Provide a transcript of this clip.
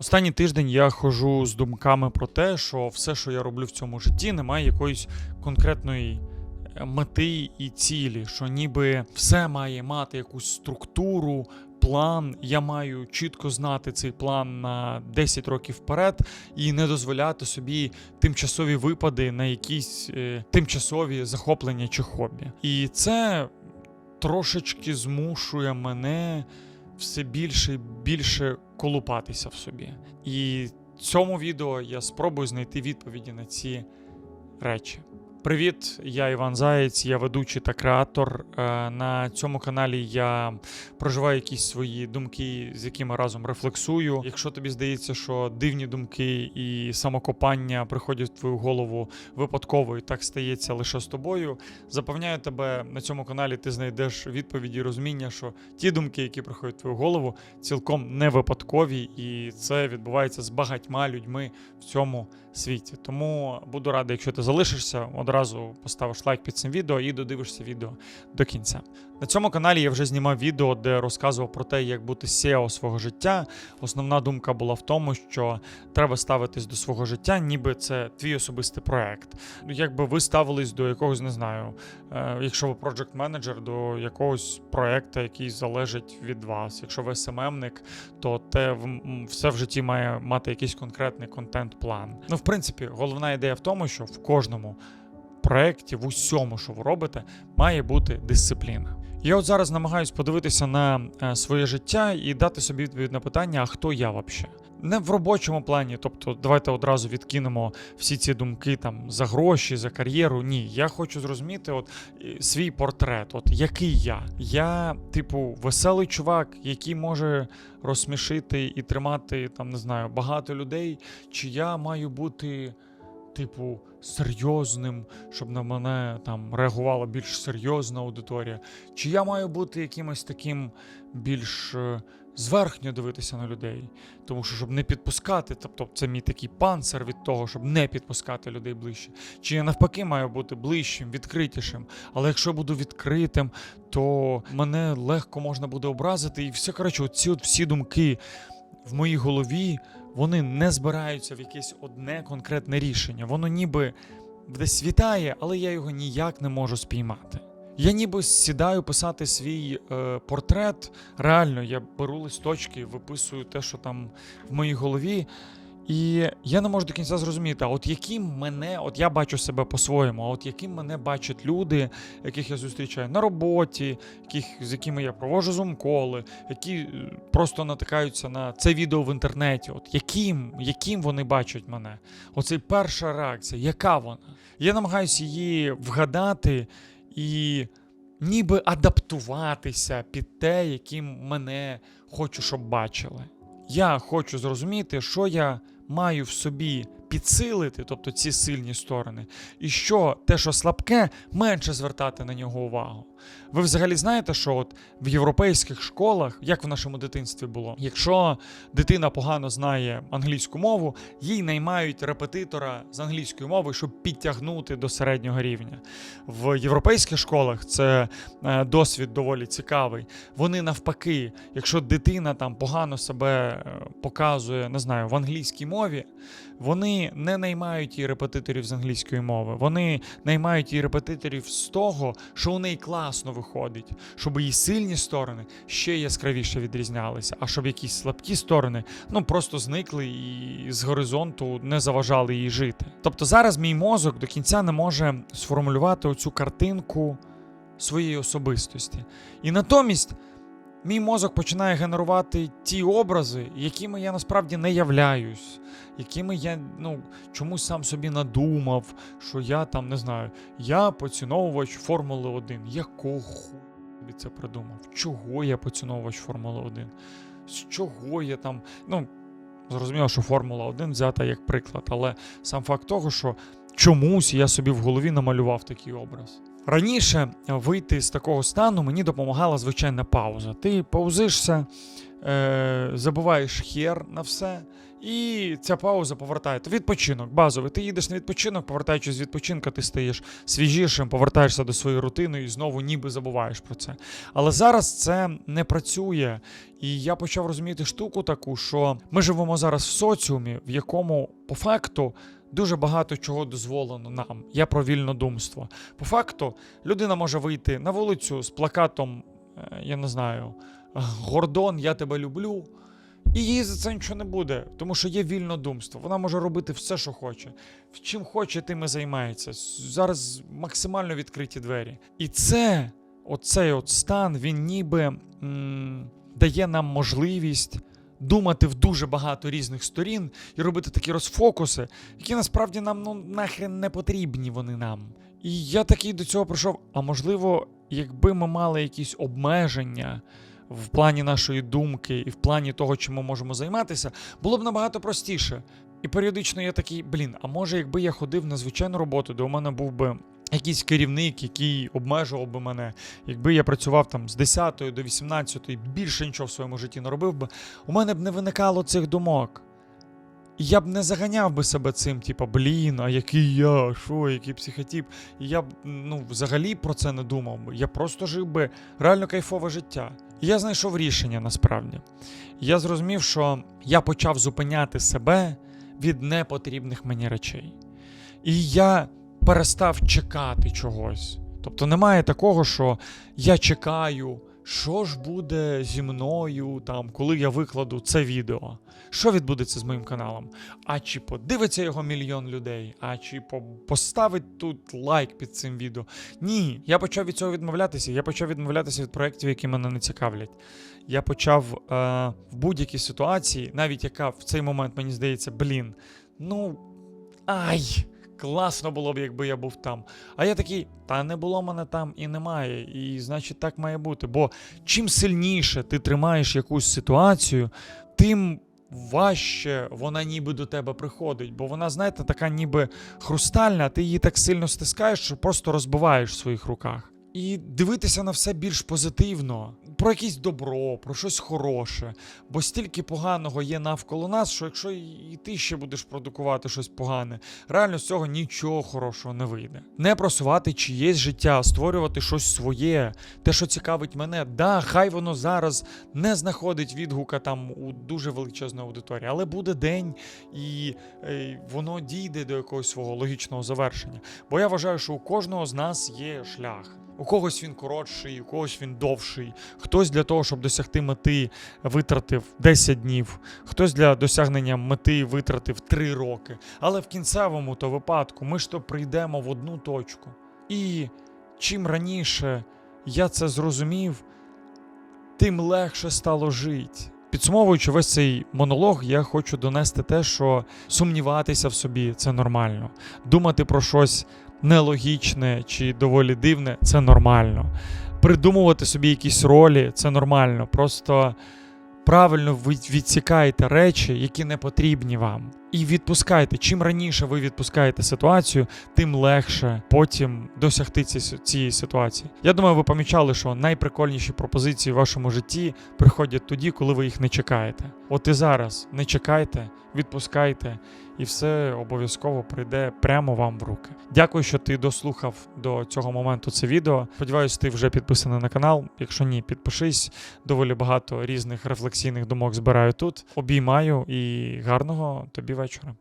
Останній тиждень я ходжу з думками про те, що все, що я роблю в цьому житті, не має якоїсь конкретної е, мети і цілі, що ніби все має мати якусь структуру, план. Я маю чітко знати цей план на 10 років вперед і не дозволяти собі тимчасові випади на якісь е, тимчасові захоплення чи хобі. І це трошечки змушує мене все більше і більше колупатися в собі. І цьому відео я спробую знайти відповіді на ці речі. Привіт, я Іван Заєць, я ведучий та креатор. Е, На цьому каналі я проживаю якісь свої думки, з якими разом рефлексую. Якщо тобі здається, що дивні думки і самокопання приходять в твою голову випадково і так стається лише з тобою, запевняю тебе на цьому каналі, ти знайдеш відповіді розуміння, що ті думки, які приходять в твою голову, цілком не випадкові, і це відбувається з багатьма людьми в цьому світі. Тому буду радий, якщо ти залишишся, одразу поставиш лайк під цим відео і додивишся відео до кінця. На цьому каналі я вже знімав відео, де розказував про те, як бути SEO свого життя. Основна думка була в тому, що треба ставитись до свого життя, ніби це твій особистий проект. Ну, Якби ви ставились до якогось, не знаю, е, якщо ви project менеджер до якогось проекту, який залежить від вас. Якщо ви СММник, то те все в житті має мати якийсь конкретний контент-план. Ну, в принципі, головна ідея в тому, що в кожному проєкті, в усьому, що ви робите, має бути дисципліна. Я от зараз намагаюсь подивитися на е, своє життя і дати собі відповідь на питання, а хто я взагалі? Не в робочому плані, тобто давайте одразу відкинемо всі ці думки там за гроші, за кар'єру. Ні, я хочу зрозуміти от свій портрет, от який я. Я, типу, веселий чувак, який може розсмішити і тримати там, не знаю, багато людей, чи я маю бути типу, серйозним, щоб на мене там реагувала більш серйозна аудиторія. Чи я маю бути якимось таким більш е, зверхньо дивитися на людей? Тому що щоб не підпускати, тобто це мій такий панцир від того, щоб не підпускати людей ближче. Чи я навпаки маю бути ближчим, відкритішим. Але якщо я буду відкритим, то мене легко можна буде образити. І все коротше, оці от всі думки в моїй голові вони не збираються в якесь одне конкретне рішення. Воно ніби десь вітає, але я його ніяк не можу спіймати. Я ніби сідаю писати свій е, портрет. Реально, я беру листочки, виписую те, що там в моїй голові. І я не можу до кінця зрозуміти, а от яким мене, от я бачу себе по-своєму, а от яким мене бачать люди, яких я зустрічаю на роботі, яких, з якими я проводжу зумколи, які е, просто натикаються на це відео в інтернеті. От яким, яким вони бачать мене? Оце перша реакція, яка вона? Я намагаюся її вгадати і ніби адаптуватися під те, яким мене хочу, щоб бачили. Я хочу зрозуміти, що я маю в собі підсилити, тобто ці сильні сторони, і що те, що слабке, менше звертати на нього увагу. Ви взагалі знаєте, що от в європейських школах, як в нашому дитинстві було, якщо дитина погано знає англійську мову, їй наймають репетитора з англійської мови, щоб підтягнути до середнього рівня. В європейських школах це е, досвід доволі цікавий. Вони навпаки, якщо дитина там погано себе е, показує, не знаю, в англійській мові, вони не наймають їй репетиторів з англійської мови. Вони наймають їй репетиторів з того, що у неї класно виходить, щоб її сильні сторони ще яскравіше відрізнялися, а щоб якісь слабкі сторони ну просто зникли і з горизонту не заважали їй жити. Тобто зараз мій мозок до кінця не може сформулювати оцю картинку своєї особистості. І натомість мій мозок починає генерувати ті образи, якими я насправді не являюсь, якими я ну, чомусь сам собі надумав, що я там не знаю, я поціновувач Формули 1. Якого собі це придумав? Чого я поціновувач Формули 1? З чого я там. Ну, зрозуміло, що Формула 1 взята як приклад, але сам факт того, що чомусь я собі в голові намалював такий образ. Раніше вийти з такого стану мені допомагала звичайна пауза. Ти паузишся, е, забуваєш хер на все. І ця пауза повертає. То відпочинок, базовий. Ти їдеш на відпочинок, повертаючись з відпочинку, ти стаєш свіжішим, повертаєшся до своєї рутини і знову ніби забуваєш про це. Але зараз це не працює. І я почав розуміти штуку таку, що ми живемо зараз в соціумі, в якому по факту дуже багато чого дозволено нам. Я про вільнодумство. По факту, людина може вийти на вулицю з плакатом, е, я не знаю, Гордон, я тебе люблю. І їй за це нічого не буде, тому що є вільнодумство. Вона може робити все, що хоче. Чим хоче, тим і займається. Зараз максимально відкриті двері. І це, оцей от стан, він ніби м- дає нам можливість думати в дуже багато різних сторін і робити такі розфокуси, які насправді нам ну нахрен не потрібні вони нам. І я такий до цього прийшов. А можливо, якби ми мали якісь обмеження в плані нашої думки і в плані того, чим ми можемо займатися, було б набагато простіше. І періодично я такий, блін, а може, якби я ходив на звичайну роботу, де у мене був би якийсь керівник, який обмежував би мене, якби я працював там з 10 до 18, більше нічого в своєму житті не робив би, у мене б не виникало цих думок. І я б не заганяв би себе цим, типа, блін, а який я, що, який психотип. І я б ну, взагалі про це не думав би. Я просто жив би реально кайфове життя. І я знайшов рішення насправді. Я зрозумів, що я почав зупиняти себе від непотрібних мені речей. І я перестав чекати чогось. Тобто немає такого, що я чекаю, що ж буде зі мною, там, коли я викладу це відео. Що відбудеться з моїм каналом? А чи подивиться його мільйон людей? А чи поставить тут лайк під цим відео? Ні, я почав від цього відмовлятися. Я почав відмовлятися від проєктів, які мене не цікавлять. Я почав е, в будь-якій ситуації, навіть яка в цей момент мені здається, блін, ну ай, класно було б, якби я був там. А я такий, та не було мене там і немає. І значить так має бути. Бо чим сильніше ти тримаєш якусь ситуацію, тим важче вона ніби до тебе приходить. Бо вона, знаєте, така ніби хрустальна, ти її так сильно стискаєш, що просто розбиваєш в своїх руках. І дивитися на все більш позитивно, про якесь добро, про щось хороше. Бо стільки поганого є навколо нас, що якщо і ти ще будеш продукувати щось погане, реально з цього нічого хорошого не вийде. Не просувати чиєсь життя, створювати щось своє, те, що цікавить мене. Да, хай воно зараз не знаходить відгука там у дуже величезної аудиторії, але буде день, і е, воно дійде до якогось свого логічного завершення. Бо я вважаю, що у кожного з нас є шлях. У когось він коротший, у когось він довший. Хтось для того, щоб досягти мети, витратив 10 днів, хтось для досягнення мети витратив 3 роки. Але в кінцевому то випадку ми ж то прийдемо в одну точку. І чим раніше я це зрозумів, тим легше стало жити. Підсумовуючи весь цей монолог, я хочу донести те, що сумніватися в собі це нормально. Думати про щось нелогічне чи доволі дивне це нормально. Придумувати собі якісь ролі це нормально. Просто правильно ви речі, які не потрібні вам. І відпускайте. Чим раніше ви відпускаєте ситуацію, тим легше потім досягти ці- цієї ситуації. Я думаю, ви помічали, що найприкольніші пропозиції в вашому житті приходять тоді, коли ви їх не чекаєте. От і зараз не чекайте, відпускайте, і все обов'язково прийде прямо вам в руки. Дякую, що ти дослухав до цього моменту це відео. Сподіваюсь, ти вже підписаний на канал. Якщо ні, підпишись. Доволі багато різних рефлексійних думок збираю тут. Обіймаю і гарного тобі вечора.